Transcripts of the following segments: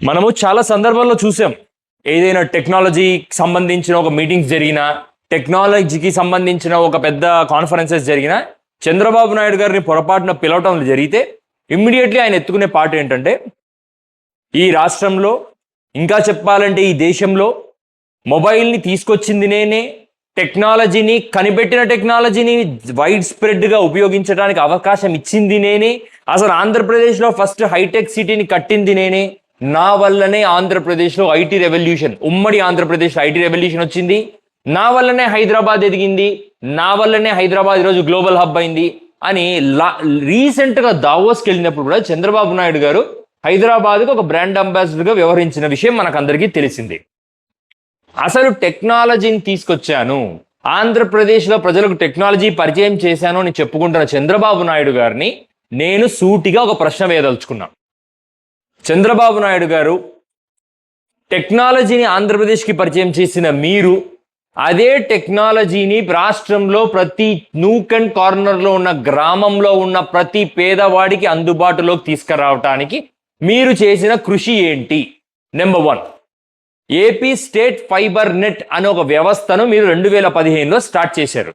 మనము చాలా సందర్భాల్లో చూసాం. ఏదైనా టెక్నాలజీకి సంబంధించిన ఒక మీటింగ్స్ జరిగినా టెక్నాలజీకి సంబంధించిన ఒక పెద్ద కాన్ఫరెన్సెస్ జరిగినా చంద్రబాబు నాయుడు గారిని పొరపాటున పిలవటం జరిగితే ఇమ్మీడియట్లీ ఆయన ఎత్తుకునే పాట ఏంటంటే ఈ రాష్ట్రంలో ఇంకా చెప్పాలంటే ఈ దేశంలో మొబైల్ని తీసుకొచ్చింది నేనే టెక్నాలజీని కనిపెట్టిన టెక్నాలజీని వైడ్ స్ప్రెడ్గా ఉపయోగించడానికి అవకాశం ఇచ్చింది నేనే అసలు ఆంధ్రప్రదేశ్లో ఫస్ట్ హైటెక్ సిటీని కట్టింది నేనే నా వల్లనే ఆంధ్రప్రదేశ్లో ఐటీ రెవల్యూషన్. ఉమ్మడి ఆంధ్రప్రదేశ్ ఐటీ రెవల్యూషన్ వచ్చింది. నా వల్లనే హైదరాబాద్ ఎదిగింది. నా వల్లనే హైదరాబాద్ ఈరోజు గ్లోబల్ హబ్ అయింది అని లా రీసెంట్గా దావోస్కి వెళ్ళినప్పుడు కూడా చంద్రబాబు నాయుడు గారు హైదరాబాద్కు ఒక బ్రాండ్ అంబాసిడర్గా వ్యవహరించిన విషయం మనకందరికీ తెలిసింది. అసలు టెక్నాలజీని తీసుకొచ్చాను. ఆంధ్రప్రదేశ్లో ప్రజలకు టెక్నాలజీ పరిచయం చేశాను అని చెప్పుకుంటున్న చంద్రబాబు నాయుడు గారిని నేను సూటిగా ఒక ప్రశ్న వేయదలుచుకున్నా. చంద్రబాబు నాయుడు గారు టెక్నాలజీని ఆంధ్రప్రదేశ్కి పరిచయం చేసిన మీరు అదే టెక్నాలజీని రాష్ట్రంలో ప్రతి నూక్ అండ్ కార్నర్లో ఉన్న గ్రామంలో ఉన్న ప్రతి పేదవాడికి అందుబాటులోకి తీసుకురావటానికి మీరు చేసిన కృషి ఏంటి? Number one AP state fibre net అనే ఒక వ్యవస్థను మీరు రెండు వేల పదిహేనులో స్టార్ట్ చేశారు.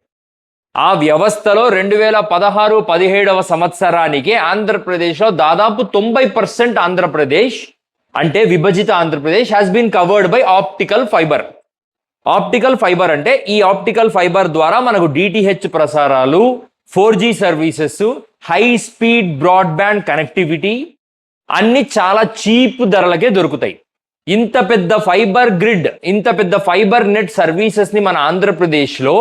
ఆ వ్యవస్థలో రెండు వేల పదహారు పదిహేడవ సంవత్సరానికి ఆంధ్రప్రదేశ్లో దాదాపు తొంభై పర్సెంట్ ఆంధ్రప్రదేశ్ అంటే విభజిత Andhra Pradesh has been covered by optical fibre optical fibre అంటే ఈ ఆప్టికల్ ఫైబర్ ద్వారా మనకు డిటిహెచ్ ప్రసారాలు four G services high speed broadband connectivity అన్ని చాలా చీప్ ధరలకే దొరుకుతాయి. ఇంత పెద్ద ఫైబర్ గ్రిడ్ ఇంత పెద్ద ఫైబర్ నెట్ సర్వీసెస్ని మన ఆంధ్రప్రదేశ్లో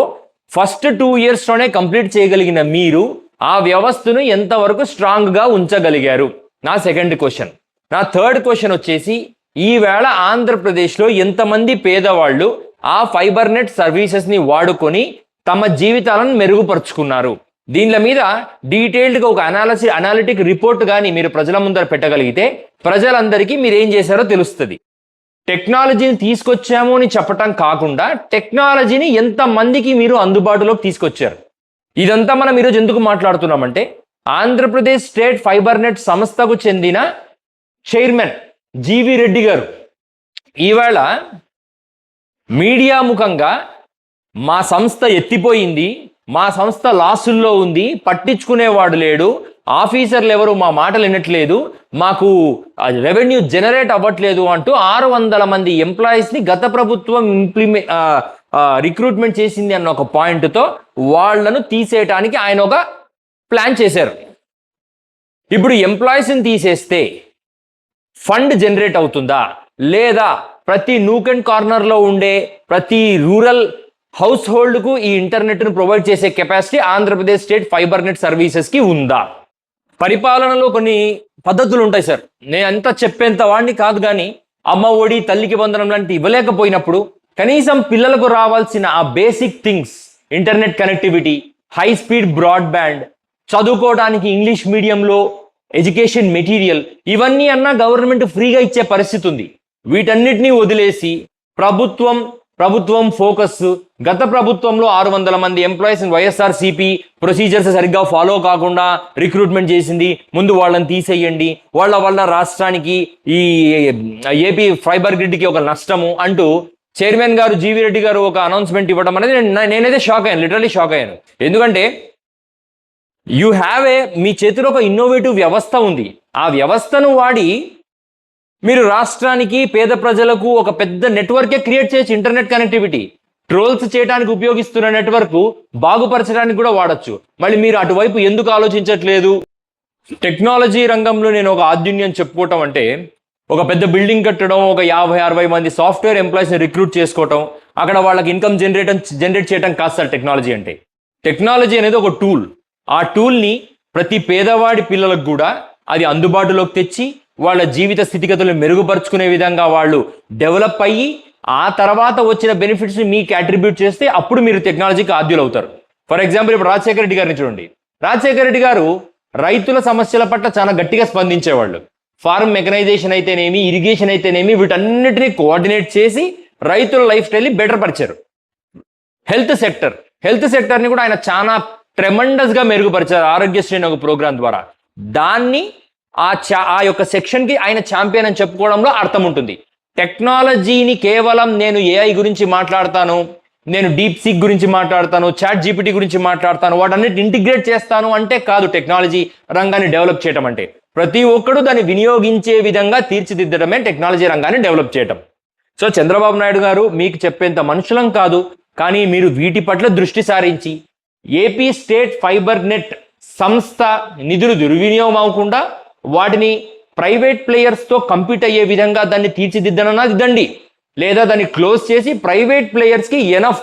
ఫస్ట్ టూ ఇయర్స్లోనే కంప్లీట్ చేయగలిగిన మీరు ఆ వ్యవస్థను ఎంతవరకు స్ట్రాంగ్గా ఉంచగలిగారు? నా సెకండ్ క్వశ్చన్ నా థర్డ్ క్వశ్చన్ వచ్చేసి ఈవేళ ఆంధ్రప్రదేశ్లో ఎంతమంది పేదవాళ్ళు ఆ ఫైబర్ నెట్ వాడుకొని తమ జీవితాలను మెరుగుపరుచుకున్నారు? దీనిల మీద డీటెయిల్డ్గా ఒక అనాలసి అనాలిటిక్ రిపోర్ట్ కానీ మీరు ప్రజల ముందర పెట్టగలిగితే ప్రజలందరికీ మీరు ఏం చేశారో తెలుస్తుంది. టెక్నాలజీని తీసుకొచ్చాము అని చెప్పటం కాకుండా టెక్నాలజీని ఎంతమందికి మీరు అందుబాటులోకి తీసుకొచ్చారు? ఇదంతా మనం ఈరోజు ఎందుకు మాట్లాడుతున్నామంటే ఆంధ్రప్రదేశ్ స్టేట్ ఫైబర్ నెట్ సంస్థకు చెందిన చైర్మన్ జీవి రెడ్డి గారు. ఈవేళ మీడియా ముఖంగా మా సంస్థ ఎత్తిపోయింది మా సంస్థ లాసుల్లో ఉంది పట్టించుకునేవాడు లేడు ఆఫీసర్లు ఎవరు మా మాటలు వినట్లేదు మాకు రెవెన్యూ జనరేట్ అవ్వట్లేదు అంటూ ఆరు వందల మంది ఎంప్లాయీస్ని గత ప్రభుత్వం ఇంప్లిమె రిక్రూట్మెంట్ చేసింది అన్న ఒక పాయింట్తో వాళ్ళను తీసేయటానికి ఆయన ఒక ప్లాన్ చేశారు. ఇప్పుడు ఎంప్లాయీస్ని తీసేస్తే ఫండ్ జనరేట్ అవుతుందా? లేదా ప్రతి నూక్ అండ్ కార్నర్లో ఉండే ప్రతి రూరల్ హౌస్ హోల్డ్కు ఈ ఇంటర్నెట్ను ప్రొవైడ్ చేసే capacity Andhra Pradesh state fibre net సర్వీసెస్కి ఉందా? పరిపాలనలో కొన్ని పద్ధతులు ఉంటాయి సార్. నేను అంతా చెప్పేంత వాడిని కాదు కానీ అమ్మ ఒడి తల్లికి బంధనం లాంటి ఇవ్వలేకపోయినప్పుడు కనీసం పిల్లలకు రావాల్సిన ఆ basic things internet connectivity high speed broadband చదువుకోవడానికి ఇంగ్లీష్ మీడియంలో ఎడ్యుకేషన్ మెటీరియల్ ఇవన్నీ అన్నా గవర్నమెంట్ ఫ్రీగా ఇచ్చే పరిస్థితి ఉంది వీటన్నిటినీ వదిలేసి ప్రభుత్వం ప్రభుత్వం ఫోకస్. గత ప్రభుత్వంలో ఆరు వందల మంది ఎంప్లాయీస్ వైఎస్ఆర్ సిపి ప్రొసీజర్స్ సరిగ్గా ఫాలో కాకుండా రిక్రూట్మెంట్ చేసింది. ముందు వాళ్ళని తీసేయండి. వాళ్ళ వల్ల రాష్ట్రానికి ఈ ఏపీ ఫైబర్ గ్రిడ్కి ఒక నష్టము అంటూ చైర్మన్ గారు జీవి రెడ్డి గారు ఒక అనౌన్స్మెంట్ ఇవ్వడం అనేది నేను- నేనైతే షాక్ అయ్యాను. లిటరలీ షాక్ అయ్యాను. ఎందుకంటే యూ హ్యావ్ ఏ మీ చేతిలో ఒక ఇన్నోవేటివ్ వ్యవస్థ ఉంది. ఆ వ్యవస్థను వాడి మీరు రాష్ట్రానికి పేద ప్రజలకు ఒక పెద్ద నెట్వర్కే క్రియేట్ చేసి ఇంటర్నెట్ కనెక్టివిటీ ట్రోల్స్ చేయడానికి ఉపయోగిస్తున్న నెట్వర్క్ బాగుపరచడానికి కూడా వాడచ్చు. మళ్ళీ మీరు అటువైపు ఎందుకు ఆలోచించట్లేదు? టెక్నాలజీ రంగంలో నేను ఒక ఆద్యున్యం చెప్పుకోవటం అంటే ఒక పెద్ద బిల్డింగ్ కట్టడం ఒక యాభై అరవై మంది సాఫ్ట్వేర్ ఎంప్లాయీస్ని రిక్రూట్ చేసుకోవటం అక్కడ వాళ్ళకి ఇన్కమ్ జనరేట్ జనరేట్ చేయడం కాదు సార్ టెక్నాలజీ అంటే. టెక్నాలజీ అనేది ఒక టూల్. ఆ టూల్ని ప్రతి పేదవాడి పిల్లలకు కూడా అది అందుబాటులోకి తెచ్చి వాళ్ళ జీవిత స్థితిగతులు మెరుగుపరుచుకునే విధంగా వాళ్ళు డెవలప్ అయ్యి ఆ తర్వాత వచ్చిన బెనిఫిట్స్ని మీకు అట్రిబ్యూట్ చేస్తే అప్పుడు మీరు టెక్నాలజీకి ఆద్యులు అవుతారు ఫర్ ఎగ్జాంపుల్ ఇప్పుడు రాజశేఖర రెడ్డి గారిని చూడండి. రాజశేఖర రెడ్డి గారు రైతుల సమస్యల పట్ల చాలా గట్టిగా స్పందించేవాళ్ళు. ఫార్మ్ మెకనైజేషన్ అయితేనేమి ఇరిగేషన్ అయితేనేమి వీటన్నిటిని కోఆర్డినేట్ చేసి రైతుల లైఫ్ స్టైల్ని బెటర్ పరిచారు. హెల్త్ సెక్టర్ హెల్త్ సెక్టర్ని కూడా ఆయన చాలా ట్రెమండస్గా మెరుగుపరిచారు ఆరోగ్యశ్రీ అనే ఒక ప్రోగ్రాం ద్వారా. దాన్ని ఆ చా ఆ యొక్క సెక్షన్కి ఆయన ఛాంపియన్ అని చెప్పుకోవడంలో అర్థం ఉంటుంది టెక్నాలజీని కేవలం నేను ఏఐ గురించి మాట్లాడతాను నేను డీప్ సిక్ గురించి మాట్లాడతాను చాట్ జీపీటీ గురించి మాట్లాడతాను వాటన్నిటి ఇంటిగ్రేట్ చేస్తాను అంటే కాదు టెక్నాలజీ రంగాన్ని డెవలప్ చేయడం అంటే. ప్రతి ఒక్కరు దాన్ని వినియోగించే విధంగా తీర్చిదిద్దడమే టెక్నాలజీ రంగాన్ని డెవలప్ చేయటం. సో చంద్రబాబు నాయుడు గారు మీకు చెప్పేంత మనుషులం కాదు కానీ మీరు వీటి పట్ల దృష్టి సారించి ఏపీ స్టేట్ ఫైబర్ నెట్ సంస్థ నిధులు దుర్వినియోగం అవ్వకుండా వాటిని ప్రైవేట్ ప్లేయర్స్తో కంపీట్ అయ్యే విధంగా దాన్ని తీర్చిదిద్దనన్నా దిద్దండి. లేదా దాన్ని క్లోజ్ చేసి ప్రైవేట్ ప్లేయర్స్కి ఎనఫ్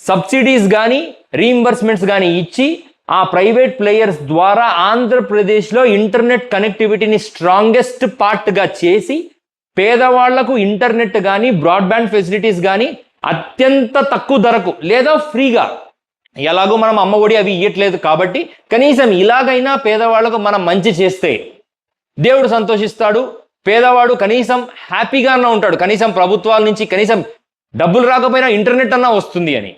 సబ్సిడీస్ కానీ రీఇంబర్స్మెంట్స్ కానీ ఇచ్చి ఆ ప్రైవేట్ ప్లేయర్స్ ద్వారా ఆంధ్రప్రదేశ్లో ఇంటర్నెట్ కనెక్టివిటీని స్ట్రాంగెస్ట్ పార్ట్గా చేసి పేదవాళ్ళకు ఇంటర్నెట్ కానీ బ్రాడ్బ్యాండ్ ఫెసిలిటీస్ కానీ అత్యంత తక్కువ ధరకు లేదా ఫ్రీగా ఎలాగో మనం అమ్మ ఒడి అవి ఇవ్వట్లేదు కాబట్టి కనీసం ఇలాగైనా పేదవాళ్ళకు మనం మంచి చేస్తే దేవుడు సంతోషిస్తాడు. పేదవాడు కనీసం హ్యాపీగా అన్నా ఉంటాడు. కనీసం ప్రభుత్వాల నుంచి కనీసం డబ్బులు రాకపోయినా ఇంటర్నెట్ అన్నా వస్తుంది అని.